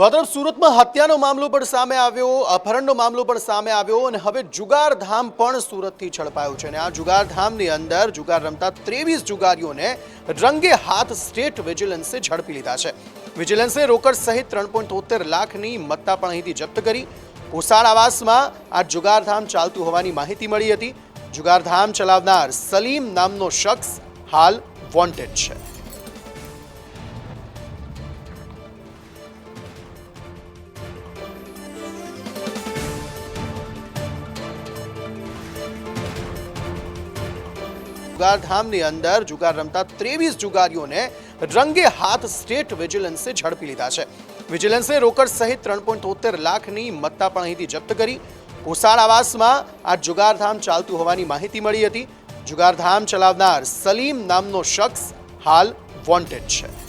તો સુરતમાં હત્યાનો મામલો પણ સામે આવ્યો, અપહરણનો મામલો પણ સામે આવ્યો અને હવે જુગારધામ પણ સુરતથી ઝડપાયું છે અને આ જુગારધામની અંદર જુગાર રમતા ત્રેવીસ જુગારીઓને રંગે હાથ સ્ટેટ વિજિલન્સે ઝડપી લીધા છે. વિજિલન્સે રોકડ સહિત ત્રણ પોઈન્ટ તોતેર લાખની મત્તા પણ અહીંથી જપ્ત કરી. કોસાડ આવાસમાં આ જુગારધામ ચાલતું હોવાની માહિતી મળી હતી. જુગારધામ ચલાવનાર સલીમ નામનો શખ્સ હાલ વોન્ટેડ છે. જુગારધામની અંદર જુગાર રમતા ત્રેવીસ જુગારીઓને રંગે હાથ સ્ટેટ વિજિલન્સે ઝડપી લીધા છે. વિજિલન્સે રોકડ સહિત ત્રણ પોઈન્ટ તોતેર લાખની મત્તા પણ અહીંથી જપ્ત કરી. કોસાડ આવાસમાં આ જુગારધામ ચાલતું હોવાની માહિતી મળી હતી. જુગારધામ ચલાવનાર સલીમ નામનો શખ્સ હાલ વોન્ટેડ છે.